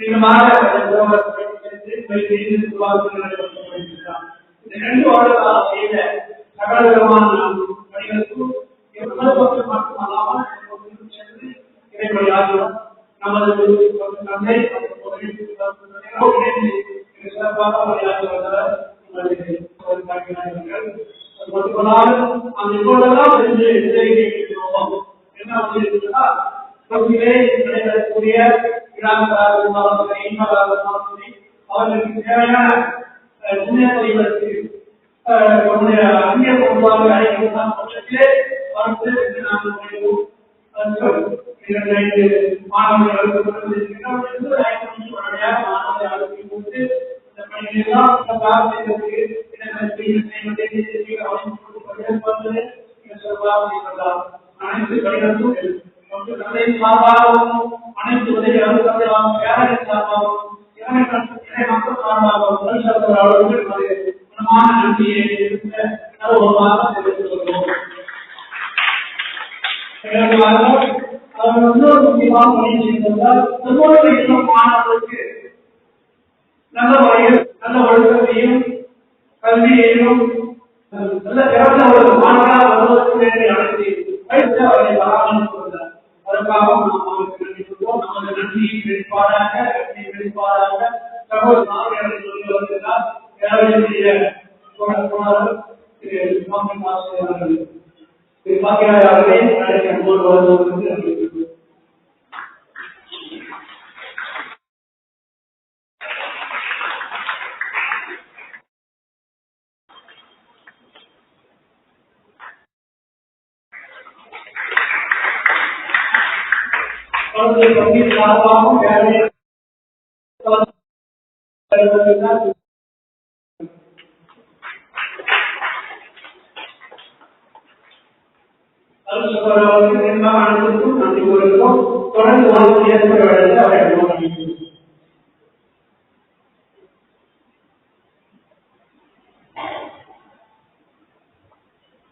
இந்த ரெண்டு வருட காலம் செய்த சகல விதமான பணிகளுக்கும் எவ்வளவு பக்கம் மட்டுமல்லாமல் இறைவழியாகவும் நமது தந்தை சிறப்பாக பணியாற்றி வந்தவர் என்ன அவர்களுக்கு தேவையான முன்னேற்றங்களுக்கு அனைத்து நல்ல முறையில் நல்ல ஒழுக்கத்தையும் கல்வியையும் நல்ல சிறந்த ஒரு மாணவ வெளிப்பாடாக வெளிப்பாடாக சகோதர மாமியார் சொல்லி வருகிறார் யாருடைய திரு பாக்கியாளர்களே தொடர்ந்து வாழ்க்கை ஏற்பட வேண்டியது அவர்கள்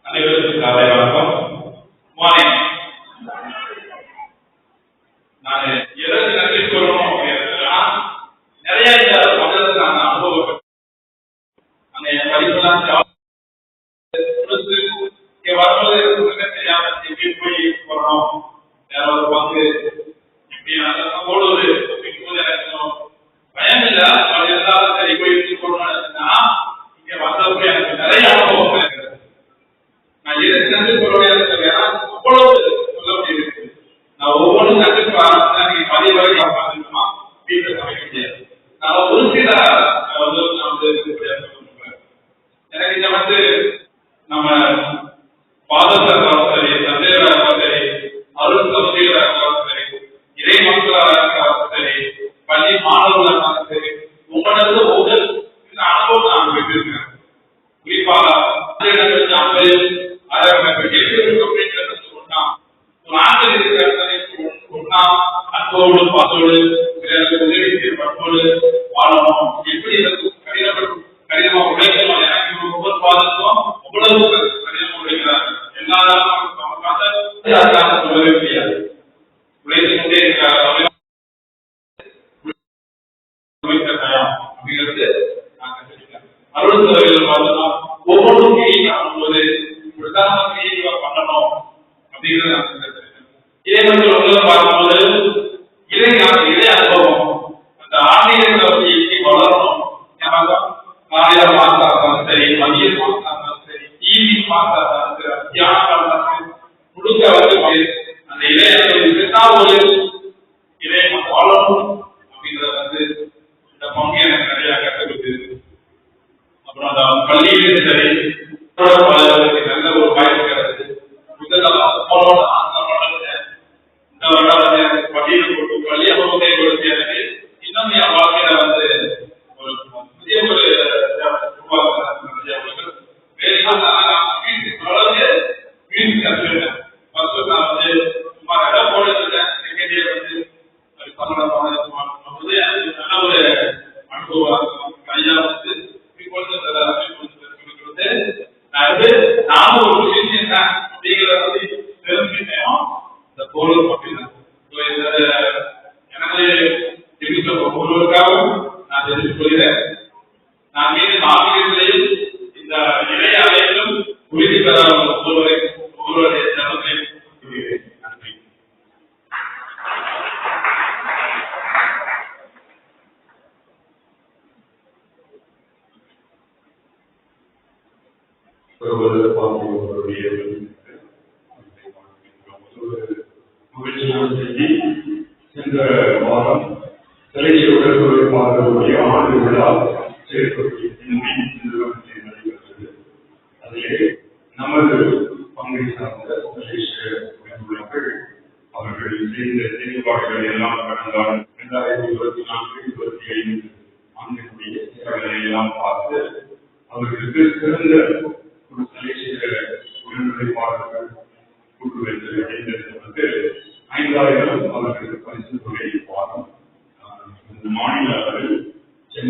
அனைவருக்கும் காலை வணக்கம் ಇರಲ್ಲ ಅಂತ இருக்கு அரசு ஒவ்வொருவருக்காகவும் நான் தெரிவித்துக் கொள்கிறேன் நான் மீண்டும் ஆசிரியர்களில் இந்த இணைய அனைத்தும் உறுதி பெற ஒவ்வொருவரை ஒருவருடைய கூறுகிறேன் நன்றி மகிழ்ச்சியான செய்தி சென்ற வாரம் உடற்பொருளை ஆண்டு விழா சேர்க்கக்கூடிய நடைபெற்றது அதிலே நமது பங்கை சார்ந்த மலேசிய அவர்கள் செய்த செயல்பாடுகள் எல்லாம் கடந்த இரண்டாயிரத்தி இருபத்தி நான்கு இருபத்தி ஐந்து ஆண்டுக்குரிய சேவைகளை எல்லாம் பார்த்து அவர்களுக்கு சிறந்த ஒரு மலேசிய உடன்படிப்பாளர்கள் கூட்டுவது தேர்ந்தெடுக்கப்பட்டு ஐந்தாயிரம் அவர்களுக்கு